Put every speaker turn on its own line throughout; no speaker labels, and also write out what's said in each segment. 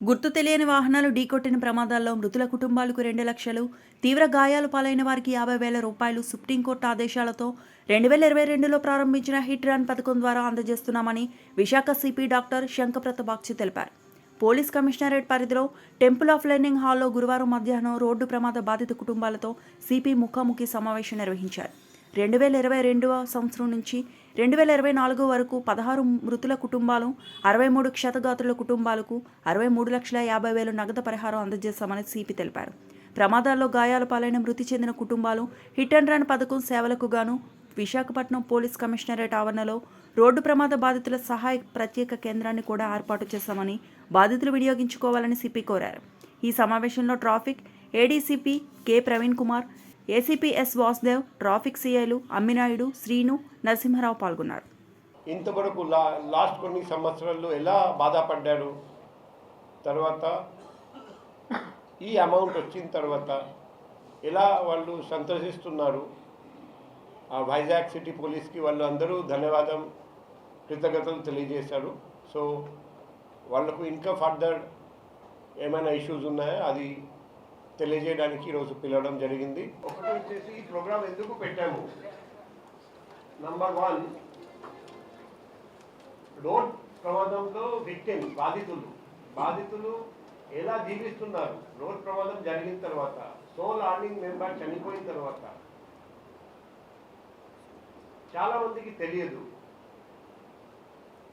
గుర్తు తెలియని వాహనాలు ఢీకొట్టిన ప్రమాదాల్లో మృతుల కుటుంబాలకు రెండు లక్షలు తీవ్ర గాయాలు పాలైన వారికి యాభై వేల రూపాయలు సుప్రీంకోర్టు ఆదేశాలతో రెండు వేల ఇరవై రెండులో ప్రారంభించిన హిట్ రన్ పథకం ద్వారా అందజేస్తున్నామని విశాఖ సిపి డాక్టర్ శంకప్రత బాక్సి తెలిపారు. పోలీస్ కమిషనరేట్ పరిధిలో టెంపుల్ ఆఫ్ లెర్నింగ్ హాల్లో గురువారం మధ్యాహ్నం రోడ్డు ప్రమాద బాధిత కుటుంబాలతో సిపి ముఖాముఖి సమావేశం నిర్వహించారు. రెండు వేల ఇరవై రెండవ సంవత్సరం నుంచి రెండు వేల ఇరవై నాలుగు వరకు పదహారు మృతుల కుటుంబాలు అరవై మూడు క్షతగాతుల కుటుంబాలకు అరవై మూడు లక్షల యాభై వేలు నగదు పరిహారం అందజేస్తామని సిపి తెలిపారు. ప్రమాదాల్లో గాయాల పాలైన మృతి చెందిన కుటుంబాలు హిట్ అండ్ రన్ పథకం సేవలకు గాను విశాఖపట్నం పోలీస్ కమిషనరేట్ ఆవరణలో రోడ్డు ప్రమాద బాధితుల సహాయ ప్రత్యేక కేంద్రాన్ని కూడా ఏర్పాటు చేశామని బాధితులు వినియోగించుకోవాలని సిపి కోరారు. ఈ సమావేశంలో traffic ADCP K. Praveen Kumar ACP S Vasudev traffic సీఐలు Amminaidu Srinu Narasimharao పాల్గొన్నారు.
ఇంతవరకు లా లాస్ట్ కొన్ని సంవత్సరాల్లో ఎలా బాధపడ్డారు తర్వాత ఈ అమౌంట్ వచ్చిన తర్వాత ఎలా వాళ్ళు సంతోషిస్తున్నారు? ఆ వైజాగ్ సిటీ పోలీస్కి వాళ్ళు అందరూ ధన్యవాదం కృతజ్ఞతలు తెలియజేశారు. సో వాళ్ళకు ఇంకా ఫర్దర్ ఏమైనా ఇష్యూస్ ఉన్నాయో? అది తెలియజేయడానికి ఈరోజు పిలవడం జరిగింది. ఒకటి వచ్చేసి ఈ ప్రోగ్రామ్ ఎందుకు పెట్టాము? నంబర్ వన్ రోడ్ ప్రమాదంలో విక్టిమ్ బాధితులు. బాధితులు ఎలా జీవిస్తున్నారు? రోడ్ ప్రమాదం జరిగిన తర్వాత సోల్ ఆర్నింగ్ మెంబర్ చనిపోయిన తర్వాత. చాలా మందికి తెలియదు.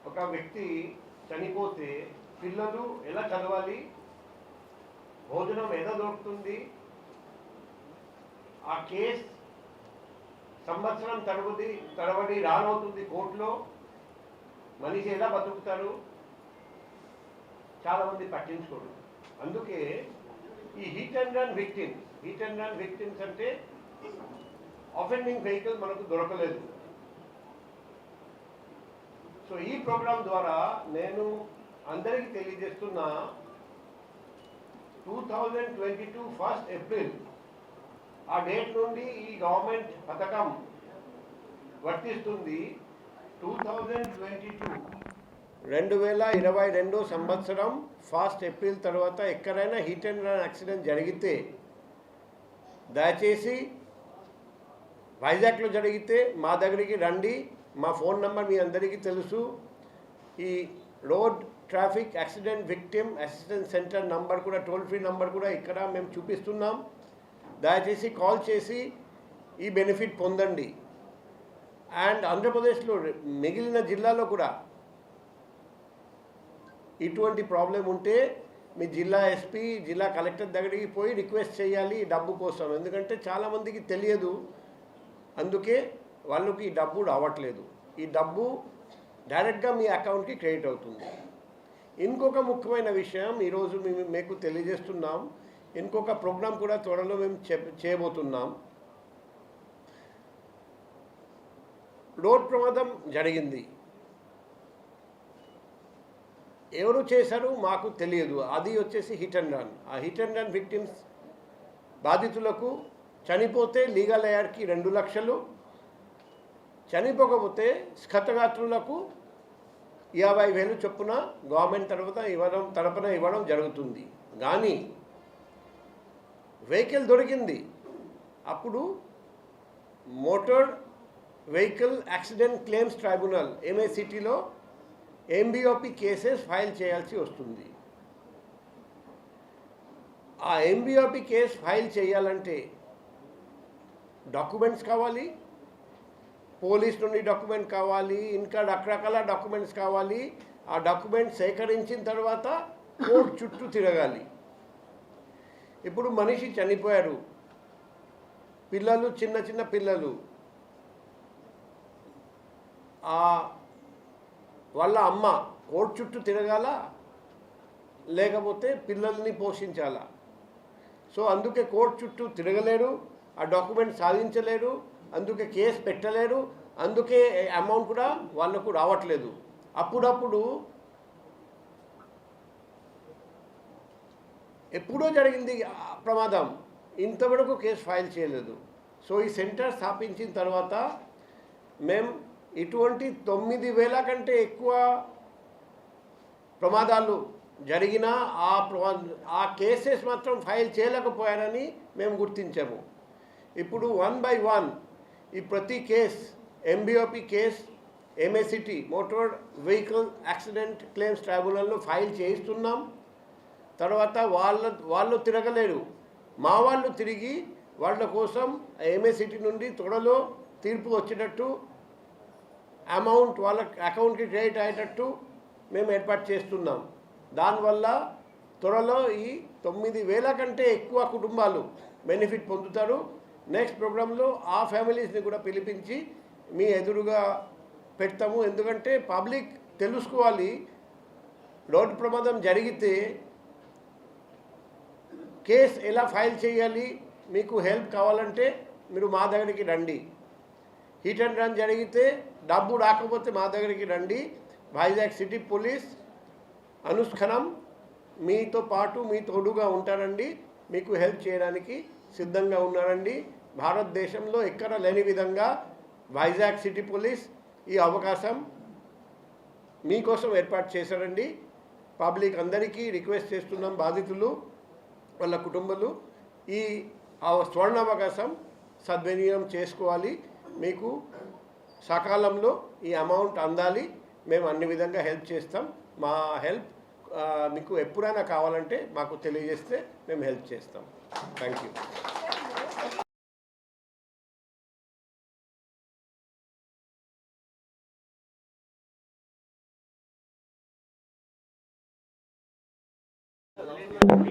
ఒక వ్యక్తి చనిపోతే పిల్లలు ఎలా చదవాలి? భోజనం ఎలా దొరుకుతుంది? ఆ కేస్ సంవత్సరం తరబడి తడబడి రానవుతుంది కోర్టులో. మనిషి ఎలా బతుకుతారు చాలా మంది పట్టించుకోరు. అందుకే ఈ hit and run victims hit and run victims అంటే ఆఫెండింగ్ వెహికల్ మనకు దొరకలేదు. సో ఈ ప్రోగ్రాం ద్వారా నేను అందరికీ తెలియజేస్తున్నా two thousand twenty two first April ఆ డేట్ నుండి ఈ గవర్నమెంట్ పథకం వర్తిస్తుంది టూ థౌజండ్ ట్వంటీ టూ రెండు వేల ఇరవై రెండు సంవత్సరం ఫస్ట్ ఏప్రిల్ తర్వాత ఎక్కడైనా హిట్ అండ్ రన్ యాక్సిడెంట్ జరిగితే దయచేసి వైజాగ్లో జరిగితే మా దగ్గరికి రండి మా ఫోన్ నెంబర్ మీ అందరికీ తెలుసు. ఈ road traffic accident victim assistant centre number కూడా టోల్ ఫ్రీ నంబర్ కూడా ఇక్కడ మేము చూపిస్తున్నాం. దయచేసి కాల్ చేసి ఈ బెనిఫిట్ పొందండి. అండ్ ఆంధ్రప్రదేశ్లో మిగిలిన జిల్లాలో కూడా ఇటువంటి ప్రాబ్లం ఉంటే మీ జిల్లా ఎస్పీ జిల్లా కలెక్టర్ దగ్గరికి పోయి రిక్వెస్ట్ చేయాలి డబ్బు కోసం. ఎందుకంటే చాలామందికి తెలియదు. అందుకే వాళ్ళకి ఈ డబ్బు రావట్లేదు. ఈ డబ్బు డైరెక్ట్గా మీ అకౌంట్కి క్రెడిట్ అవుతుంది. ఇంకొక ముఖ్యమైన విషయం ఈరోజు మేము మీకు తెలియజేస్తున్నాం. ఇంకొక ప్రోగ్రాం కూడా త్వరలో మేము చెప్ చేయబోతున్నాం. రోడ్ ప్రమాదం జరిగింది. ఎవరు చేశారు మాకు తెలియదు. అది వచ్చేసి హిట్ అండ్ రన్. ఆ హిట్ అండ్ రన్ విక్టిమ్స్ బాధితులకు చనిపోతే లీగల్ ఎయిర్కి రెండు లక్షలు చనిపోకపోతే స్కతగాత్రులకు యాభై వేలు చొప్పున గవర్నమెంట్ తరపున ఇవ్వడం తరపున ఇవ్వడం జరుగుతుంది. కానీ వెహికల్ దొరికింది. అప్పుడు motor vehicle accident claims tribunal ఎంఏసిటీలో ఎంబీఓపి cases file చేయాల్సి వస్తుంది. ఆ ఎంబీఓపి కేస్ ఫైల్ చేయాలంటే డాక్యుమెంట్స్ కావాలి పోలీస్ నుండి డాక్యుమెంట్ కావాలి ఇంకా రకరకాల డాక్యుమెంట్స్ కావాలి. ఆ డాక్యుమెంట్ సేకరించిన తర్వాత కోర్టు చుట్టూ తిరగాలి. ఇప్పుడు మనిషి చనిపోయారు పిల్లలు చిన్న చిన్న పిల్లలు. ఆ వాళ్ళ అమ్మ కోర్టు చుట్టూ తిరగాల? లేకపోతే పిల్లల్ని పోషించాలా? సో అందుకే కోర్టు చుట్టూ తిరగలేరు ఆ డాక్యుమెంట్ సాధించలేరు అందుకే కేసు పెట్టలేరు అందుకే అమౌంట్ కూడా వాళ్ళకు రావట్లేదు. అప్పుడప్పుడు ఎప్పుడో జరిగింది ప్రమాదం. ఇంతవరకు కేసు ఫైల్ చేయలేదు. సో ఈ సెంటర్ స్థాపించిన తర్వాత మేము ఇటువంటి తొమ్మిది వేల కంటే ఎక్కువ ప్రమాదాలు జరిగిన ఆ ఆ కేసెస్ మాత్రం ఫైల్ చేయలేకపోయారని మేము గుర్తించాము. ఇప్పుడు వన్ బై వన్ ఈ ప్రతి case MBOP case MACT motor vehicle accident claims ట్రైబ్యునల్లో file చేయిస్తున్నాం. తర్వాత వాళ్ళ వాళ్ళు తిరగలేరు. మా వాళ్ళు తిరిగి వాళ్ళ కోసం ఎంఏసిటీ నుండి త్వరలో తీర్పు వచ్చేటట్టు అమౌంట్ వాళ్ళ అకౌంట్కి క్రెడిట్ అయ్యేటట్టు మేము ఏర్పాటు చేస్తున్నాం. దానివల్ల త్వరలో ఈ తొమ్మిది వేల కంటే ఎక్కువ కుటుంబాలు బెనిఫిట్ పొందుతారు. నెక్స్ట్ ప్రోగ్రాంలో ఆ ఫ్యామిలీస్ని కూడా పిలిపించి మీ ఎదురుగా పెడతాము. ఎందుకంటే పబ్లిక్ తెలుసుకోవాలి. రోడ్డు ప్రమాదం జరిగితే కేస్ ఎలా ఫైల్ చేయాలి? మీకు హెల్ప్ కావాలంటే మీరు మా దగ్గరికి రండి. హిట్ అండ్ రన్ జరిగితే డబ్బు రాకపోతే మా దగ్గరికి రండి. వైజాగ్ సిటీ పోలీస్ అనుష్కరం మీతో పాటు మీ తోడుగా ఉంటారండి. మీకు హెల్ప్ చేయడానికి సిద్ధంగా ఉన్నారండి. భారతదేశంలో ఎక్కడ లేని విధంగా వైజాగ్ సిటీ పోలీస్ ఈ అవకాశం మీకోసం ఏర్పాటు చేశారండి. పబ్లిక్ అందరికీ రిక్వెస్ట్ చేస్తున్నాం బాధితులు వాళ్ళ కుటుంబాలు. ఈ అవ- స్వర్ణ అవకాశం సద్వినియోగం చేసుకోవాలి. మీకు సకాలంలో ఈ అమౌంట్ అందాలి. మేము అన్ని విధంగా హెల్ప్ చేస్తాం. మా హెల్ప్ మీకు ఎప్పుడైనా కావాలంటే మాకు తెలియజేస్తే మేము హెల్ప్ చేస్తాం. Thank you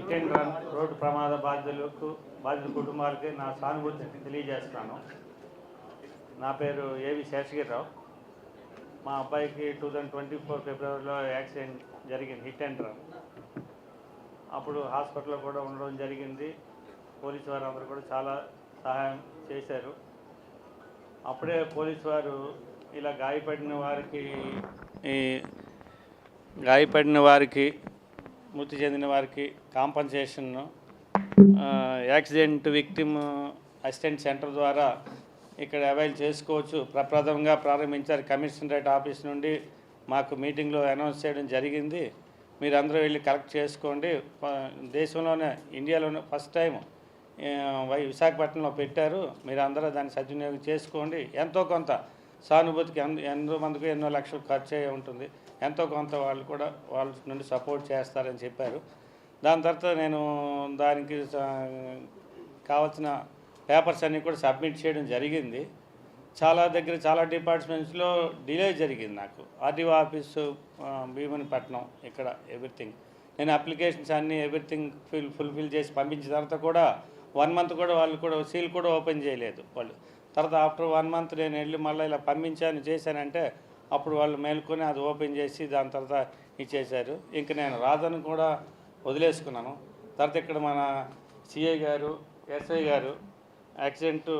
hit run road ప్రమాద బాధ్యులకు బాధిత కుటుంబాలకి నా సానుభూతిని తెలియజేస్తున్నాను. నా పేరు ఏవి శేషగిరిరావు. మా అబ్బాయికి టూ థౌజండ్ ట్వంటీ ఫోర్ ఫిబ్రవరిలో యాక్సిడెంట్ జరిగింది హిట్ అండ్ రన్. అప్పుడు హాస్పిటల్లో కూడా ఉండడం జరిగింది. పోలీసు వారు అందరూ కూడా చాలా సహాయం చేశారు. అప్పుడే పోలీసు వారు ఇలా గాయపడిన వారికి ఈ గాయపడిన వారికి మృతి చెందిన వారికి compensation accident victim assistant centre ద్వారా ఇక్కడ అవైల్ చేసుకోవచ్చు. ప్రప్రథమంగా ప్రారంభించారు. కమిషనరేట్ ఆఫీస్ నుండి మాకు మీటింగ్లో అనౌన్స్ చేయడం జరిగింది. మీరందరూ వెళ్ళి కలెక్ట్ చేసుకోండి. దేశంలోనే ఇండియాలోనే ఫస్ట్ టైం వై విశాఖపట్నంలో పెట్టారు. మీరు అందరూ దాన్ని సద్వినియోగం చేసుకోండి. ఎంతో కొంత సానుభూతికి ఎన్- ఎంతో మందికి ఎన్నో లక్షలు ఖర్చు అయ్యి ఉంటుంది. ఎంతో కొంత వాళ్ళు కూడా వాళ్ళ నుండి సపోర్ట్ చేస్తారని చెప్పారు. దాని తర్వాత నేను దానికి కావాల్సిన పేపర్స్ అన్నీ కూడా సబ్మిట్ చేయడం జరిగింది. చాలా దగ్గర చాలా డిపార్ట్మెంట్స్లో డిలే జరిగింది నాకు. ఆర్డీఓ ఆఫీసు భీమనిపట్నం భీమునిపట్నం ఇక్కడ ఎవ్రీథింగ్. నేను అప్లికేషన్స్ అన్నీ ఎవ్రీథింగ్ ఫిల్ ఫుల్ఫిల్ చేసి పంపించిన తర్వాత కూడా వన్ మంత్ కూడా వాళ్ళు కూడా సీల్ కూడా ఓపెన్ చేయలేదు వాళ్ళు. తర్వాత ఆఫ్టర్ వన్ మంత్ నేను వెళ్ళి మళ్ళీ ఇలా పంపించాను చేశానంటే అప్పుడు వాళ్ళు మేల్కొని అది ఓపెన్ చేసి దాని తర్వాత ఇచ్చేశారు. ఇంక నేను రాదని కూడా వదిలేసుకున్నాను. తర్వాత ఇక్కడ మన సిఐ గారు ఎస్ఐ గారు యాక్సిడెంట్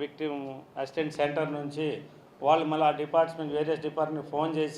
విక్టిమ్ అసిస్టెంట్ సెంటర్ నుంచి వాళ్ళు మళ్ళీ ఆ డిపార్ట్మెంట్ వేరియస్ డిపార్ట్మెంట్ ఫోన్ చేసి